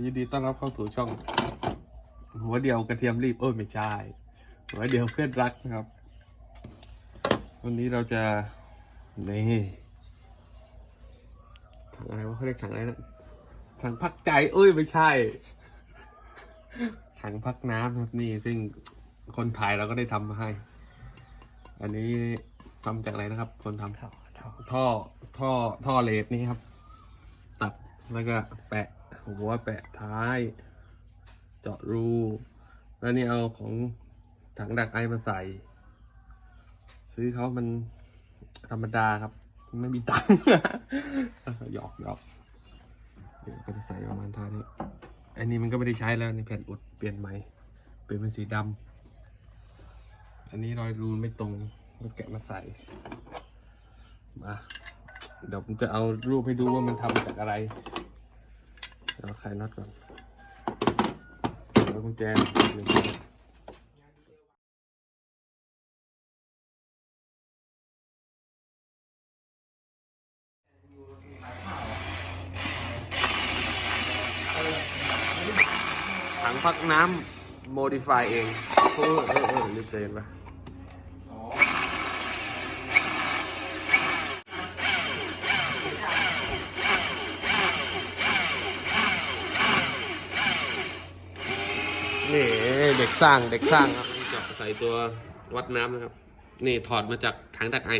ยินดีต้อนรับเข้าสู่ช่อง หัวเดียวกระเทียมรีบเอ้ยไม่ใช่หัวเดียวเพื่อนรักนะครับ วันนี้เราจะนี่ถังอะไรวะเขาเรียกถังอะไรนะถังพักใจ เอ้ยไม่ใช่ ถังพักน้ำครับนี่ ซึ่งคนถ่ายเราก็ได้ทำมาให้ อันนี้ทำจากอะไรนะครับ คนทำท่อท่อท่อท่อท่อเลสนี่ครับ ตัดแล้วก็แปะ หัวแปะท้าย เจาะรู แล้วนี่เอาของถังดักไอมาใส่ ซื้อเขามันธรรมดาครับ ไม่มีตังค์หยอกหยอกเดี๋ยวก็จะใส่ประมาณท่านี้ อันนี้มันก็ไม่ได้ใช้แล้วในแผ่นอุดเปลี่ยนใหม่เปลี่ยนเป็นสีดำอันนี้รอยรูนไม่ตรงก็แกะมาใส่ มา เดี๋ยวผมจะเอารูปให้ดูว่ามันทำจากอะไร เราไขน็อตก่อนแล้วกุญแจหนึ่งถังพักน้ำ modify เองเออเออเออรีบเดินปะ นี่เด็ก สร้างเด็กสร้างครับนี่เจาะใส่ตัววัดน้ำนะครับ นี่ถอดมาจากถังดักไอ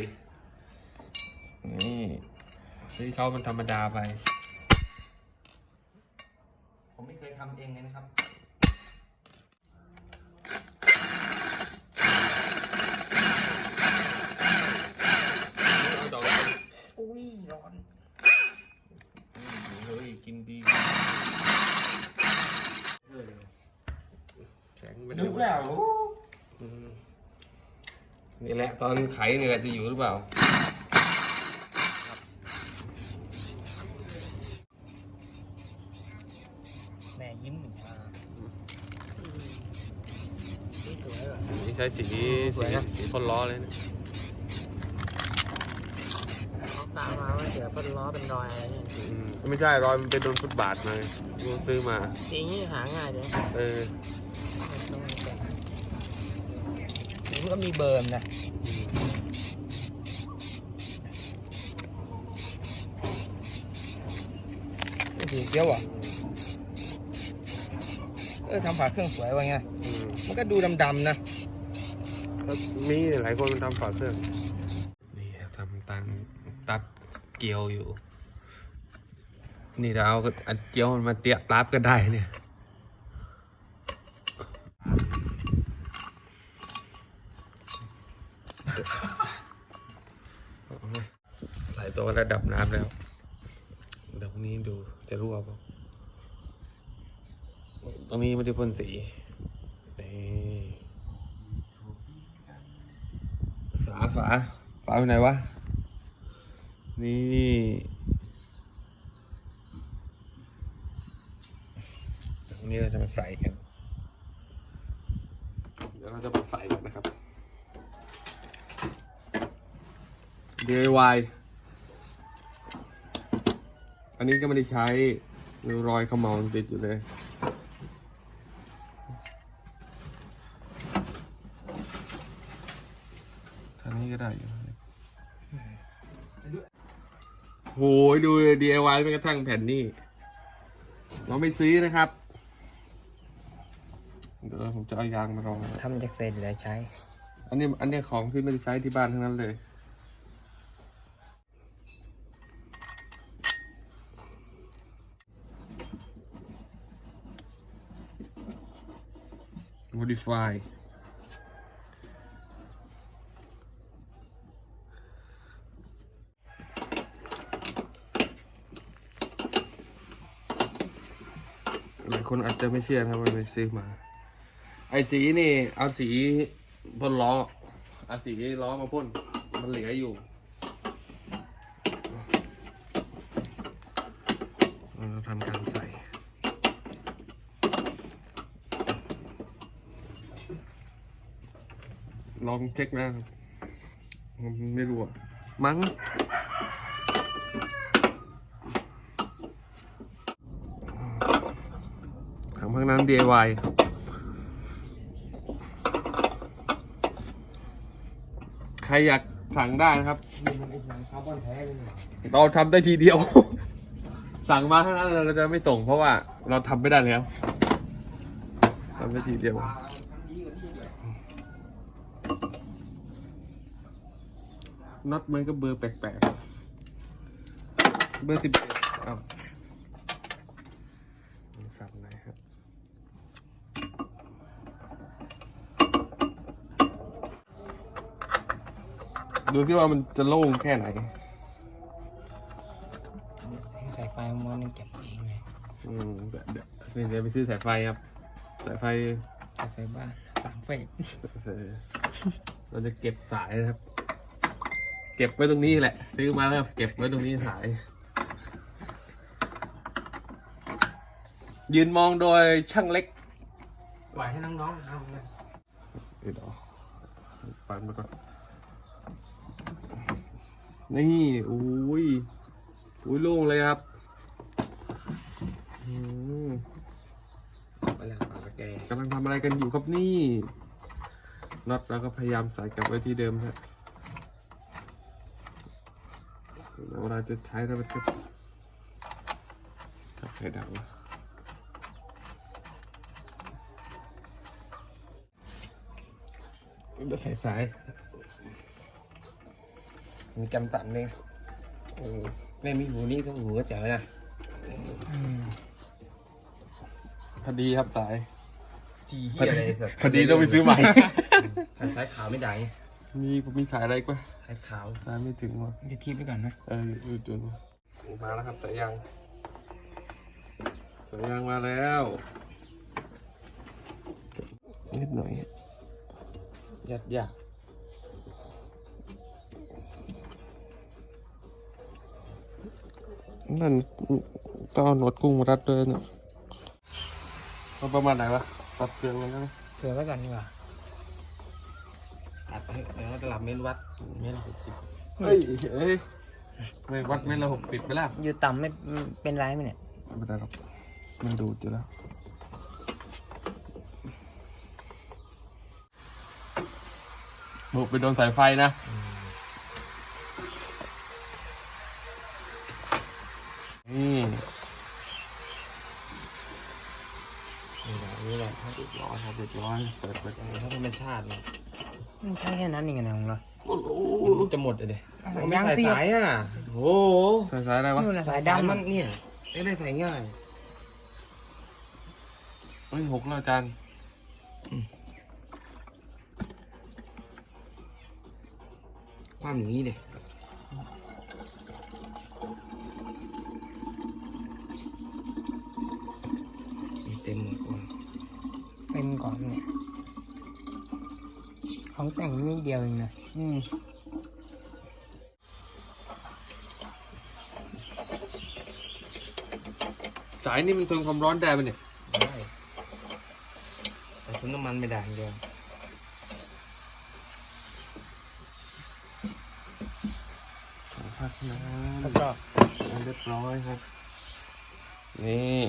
นี่ซื้อเขามันธรรมดาไป ผมไม่เคยทำเองเลยนะครับ เอาดอก อุ้ยร้อน เฮ้ยกินดีแข็งไป นึก แล้วอืมนี่แหละตอนไขนี่แหละจะอยู่หรือเปล่า แม่ยิ้มเหมือนกันสวยว่ะสีนี้ใช้สีสวยสีนะ สีพ่นล้อเลยนะเขาตามมาว่าเสือเป็นล้อเป็นรอยอะไรเนี่ยอืมไม่ใช่รอยมันไปโดนฟุตบาทมาลูกซื้อมาสีนี้หาง่ายเลยเออ ต้องแกะมัน ก็มีเบิร์มนะนี่สีเกี้ยวอะเออทำฝาเครื่องสวยว่ะไงอืมมันก็ดูดำๆนะก็มีหลายคนมันทำฝาเครื่อง นี่ทำตันตัดเกลียวอยู่ นี่เราเอาอันเกลียวมันมาเตียปราบก็ได้เนี่ย ใส่ตัวระดับน้ำแล้วเดี๋ยวพรุ่งนี้ดูจะรั่วเปล่าตรงนี้ไม่ได้พ่นสีนี่ฝาฝาฝาอยู่ไหนวะ นี่ตรงนี้เราจะมาใส่กัน เดี๋ยวเราจะมาใส่กันนะครับ DIY อันนี้ก็ไม่ได้ใช้ดูรอยเขมเหลาติดอยู่เลยทางนี้ก็ได้อยู่โหยดูเลย DIY ไปกระทั่งแผ่นนี้เราไม่ซื้อนะครับ เดี๋ยวผมจะเอายางมาลองทำจากเศษเหลือใช้ อันนี้อันนี้ของที่ไม่ได้ใช้ที่บ้านทั้งนั้นเลย modify หลายคนอาจจะไม่เชื่อนะว่าไปซื้อมา ไอสีนี่ เอาสีพ่นล้อ เอาสีล้อมาพ่น มันเหลืออยู่เราทำการใส่ ล องเช็คนะครับไม่รู้อะมั้งข้างนั้น DIY ใครอยากสั่งได้นะครับคาร์บอนแท้เลยเนี่ยเราทำได้ทีเดียว สั่งมาเท่านั้นเราจะไม่ส่งเพราะว่าเราทำไม่ได้แล้วทำได้ทีเดียว น็อตมันก็เบอร์แปลกๆ เบอร์สิบเอ็ดครับสั่งไหนครับ ดูที่ว่ามันจะโล่งแค่ไหน สายไฟมันนึงเก็บเองไงอืมเดี๋ยวเดี๋ยวนี่เดี๋ยวไปซื้อสายไฟครับ สายไฟ สายไฟบ้านสามเฟสเออเราจะเก็บสายนะครับเก็บไว้ตรงนี้แหละซื้อมาแล้วเก็บไว้ตรงนี้สาย ยืนมองโดยช่างเล็กปล่อยให้น้องๆทำเลยเดี๋ยวปันมาก่อนนี่อุ้ยอุ้ยโล่งเลยครับอืมไปแล้วปากแกกำลังทำอะไรกันอยู่ครับนี่น็อตเราก็พยายามใส่กลับไว้ที่เดิมฮะ เวลาจะใช้แล้วมันก็ถ้าใครดังนะเดี๋ยวใส่สายมีกำสั่นเลยโอ้แม่มีหูนี่ต้องหูก็เจ๋อนะพอดีครับสายจีเฮียอะไรสัตว์พอดีต้องไปซื้อใหม่สายขาวไม่ได้มีมีขายอะไรอีกปะ สายขาวขายไม่ถึงว่ะเดี๋ยวทีไปก่อนนะเอออยู่จุนมาแล้วครับสายยางสายยางมาแล้วนิดหน่อยยัดยากนั่นก็เอาหนวดกุ้งมารัดเลยเนี่ยเอาประมาณไหนวะตัดเครื่องมันนะเผื่อไว้ก่อนดีกว่า ตัดไปเออตลับเมตรวัดเมตรหกสิบเฮ้ยเอ้ยไม่วัดเม็ดละหกสิบไปแล้วอยู่ต่ำไม่เป็นไรไหมเนี่ยไม่ได้หรอกมันดูดอยู่แล้วโหไปโดนสายไฟนะนี่นี่แหละนี่แหละถ้าเรียบร้อยครับเรียบร้อยเปิดเปิดถ้าธรรมชาติเนี่ย มันใช่แค่นั้นเองนะของเราโอ้โหจะหมดเลยสายไม่ยางใส่เสียบสายอะโอ้โหสายสายอะไรวะนู่นน่ะสาสายยดำดำ มัมันนเนี่ยไม่ได้ใส่ง่ายเฮ้ยหกแล้วอาจารย์ความอย่างนี้เลยมีเต็มหมดว่ะเต็มก่อนเนี่ย ของแต่งนิดเดียวเองนะอืมสายนี่มันทนความร้อนได้ปะเนี่ยได้แต่คุณน้ำมันไม่ได้อย่างเดียวพักน้แล้วก็ำเรียบร้อยครับ นี่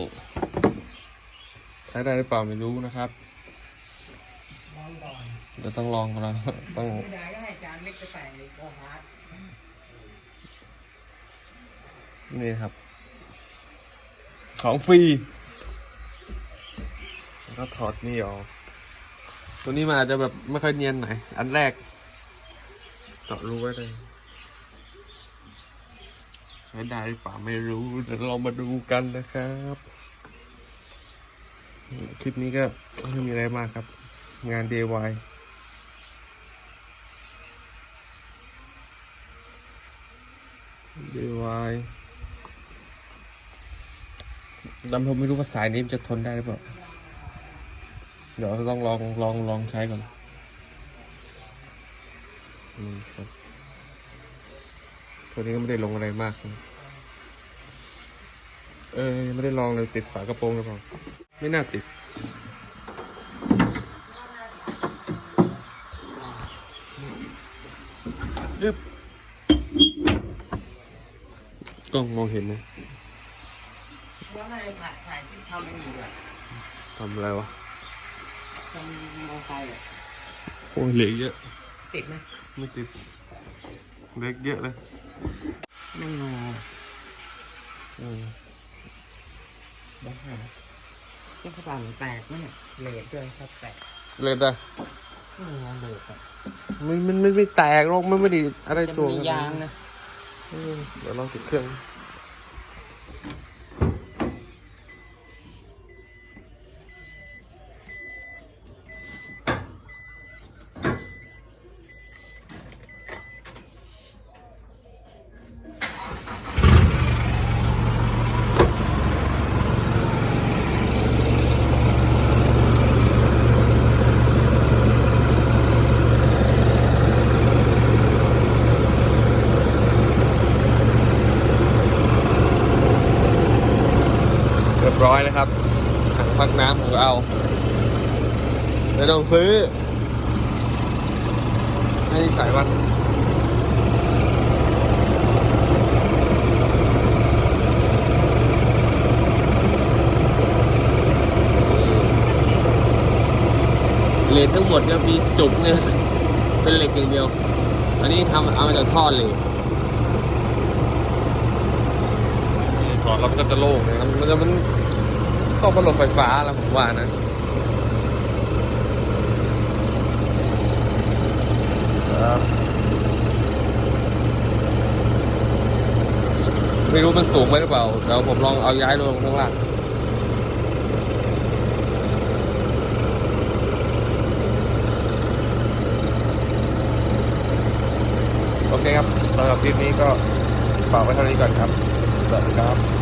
ใช้ได้หรือเปล่าไม่รู้นะครับเดี๋ยวต้องลองก่อนนะต้องไม่ให้จานเล็กไปใส่ในโคฮาร์ดนี่ครับ ของฟรีแล้วก็ถอดนี่ออกตัวนี้มันอาจจะแบบไม่ค่อยเนียนไหนอยอันแรกเจาะรูไว้เลยใช้ได้หรือเปล่าไม่รู้เดี๋ยวเรามาดูกันนะครับคลิปนี้ก็ไม่มีอะไรมากครับ งาน DIY ดีวายดำผมไม่รู้ว่าสายนี้มันจะทนได้หรือเปล่า เดี๋ยวต้องลองลองลองใช้ก่อนนี่ครับตัวนี้ก็ไม่ได้ลงอะไรมากนะเออยังไม่ได้ลองเลยติดฝากระโปรงหรือเปล่า ไม่น่าติดยึบ กล้องมองเห็นไหมแล้วน่าจะถ่ายถ่ายที่ทำเป็นอีกอะทำอะไรวะทำมอไซค์อะโอ้ยเหล็กเยอะ ติดไหมไม่ติดเล็กเยอะเลยไม่งออืมบ้าเจ้ากระเป๋าแตกไหมเนี่ยเลดด้วยครับแตกเล็กอะไม่งอเลดอะมันมันมันไม่แตกหรอกมันไม่ได้อะไรจะตัวมียางนะอืมเดี๋ยวลองติด เครื่อ อยนะครับถังพักน้ำของเราไม่ต้องซื้อ ให้ใส่วันเหล็กทั้งหมดก็มีจุกเนี่ยเป็นเหล็กอย่างเดียว อันนี้ทำเอามาจากท่อเหล็กนี่ถอดแล้วมันก็จะโล่งนะครับมันจะมัน ต้องพัดลมไฟฟ้าแล้วผมว่านะไม่รู้มันสูงไหมหรือเปล่า เดี๋ยวผมลองเอาย้ายลงข้างล่างโอเคครับสำหรับคลิปนี้ก็ฝากไว้เท่านี้ก่อนครับสวัสดีครับ